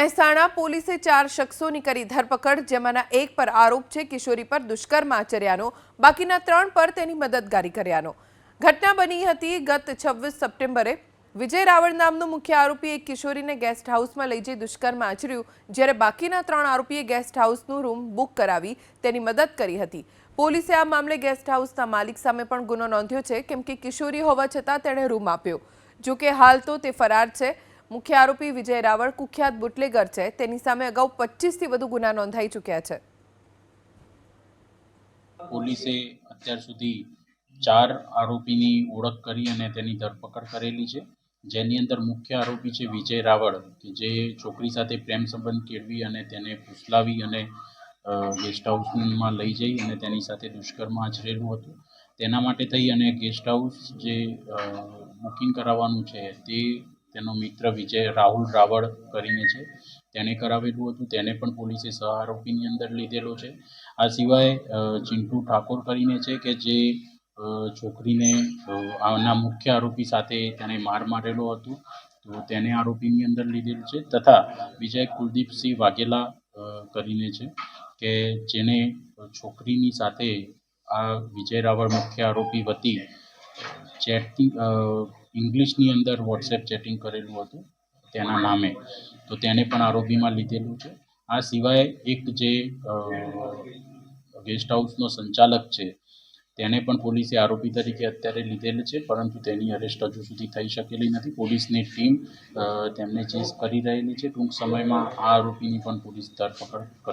મહેસાણા પોલીસે ચાર શખ્સોની કરી ધરપકડ, જેમાંના એક પર આરોપ છે કિશોરી પર દુષ્કર્મ આચર્યાનો, બાકીના ત્રણ પર તેની મદદગારી કર્યાનો. ઘટના બની હતી ગત છવ્વીસ સપ્ટેમ્બરે. વિજય રાવળ નામનો મુખ્ય આરોપી એક કિશોરીને ગેસ્ટ હાઉસમાં લઈ જઈ દુષ્કર્મ આચર્યું, જ્યારે બાકીના ત્રણ આરોપીએ ગેસ્ટ હાઉસનું રૂમ બુક કરાવી તેની મદદ કરી હતી. પોલીસે આ મામલે ગેસ્ટ હાઉસના માલિક સામે પણ ગુનો નોંધ્યો છે, કેમ કે કિશોરી હોવા છતાં તેણે રૂમ આપ્યો. જોકે હાલ તો તે ફરાર છે. મુખ્ય આરોપી વિજય રાવળ કુખ્યાત બુટલેગર છે. તેની સામે અગાઉ પચીસથી વધુ ગુના નોંધાઈ ચૂક્યા છે. પોલીસે અત્યાર સુધી ચાર આરોપીની ઓળખ કરી અને તેની ધરપકડ કરેલી છે. જેની અંદર મુખ્ય આરોપી છે વિજય રાવળ, કે જે છોકરી સાથે પ્રેમ સંબંધ કેળવી અને તેને ફૂસલાવી અને ગેસ્ટ હાઉસમાં લઈ જઈ અને તેની સાથે દુષ્કર્મ આચરેલું હતું. તેના માટે થઈ અને ગેસ્ટ હાઉસ જે બુકિંગ કરાવવાનું છે તે તેનો મિત્ર વિજય રાહુલ રાવળ કરીને છે. તેણે કરાવેલું હતું. તેને પણ પોલીસે સહ આરોપીની અંદર લીધેલો છે. આ સિવાય ચિંટુ ઠાકોર કરીને છે કે જે છોકરીને આના મુખ્ય આરોપી સાથે તેણે માર મારેલો હતો, તો તેને આરોપીની અંદર લીધેલ છે. તથા વિજય કુલદીપસિંહ વાઘેલા કરીને છે કે જેને છોકરીની સાથે આ વિજય રાવળ મુખ્ય આરોપી વતી ચેટિંગ ઇંગ્લિશની અંદર વોટ્સએપ ચેટિંગ કરેલું હતું, તેના નામે. તો તેને પણ આરોપીમાં લીધેલું છે. આ સિવાય એક જે ગેસ્ટ હાઉસનો સંચાલક છે, તેને પણ પોલીસે આરોપી તરીકે અત્યારે લીધેલ છે, પરંતુ તેની અરેસ્ટ હજુ સુધી થઈ શકેલી નથી. પોલીસની ટીમ તેમને ચેસ કરી રહેલી છે. ટૂંક સમયમાં આ આરોપીની પણ પોલીસ ધરપકડ કરશે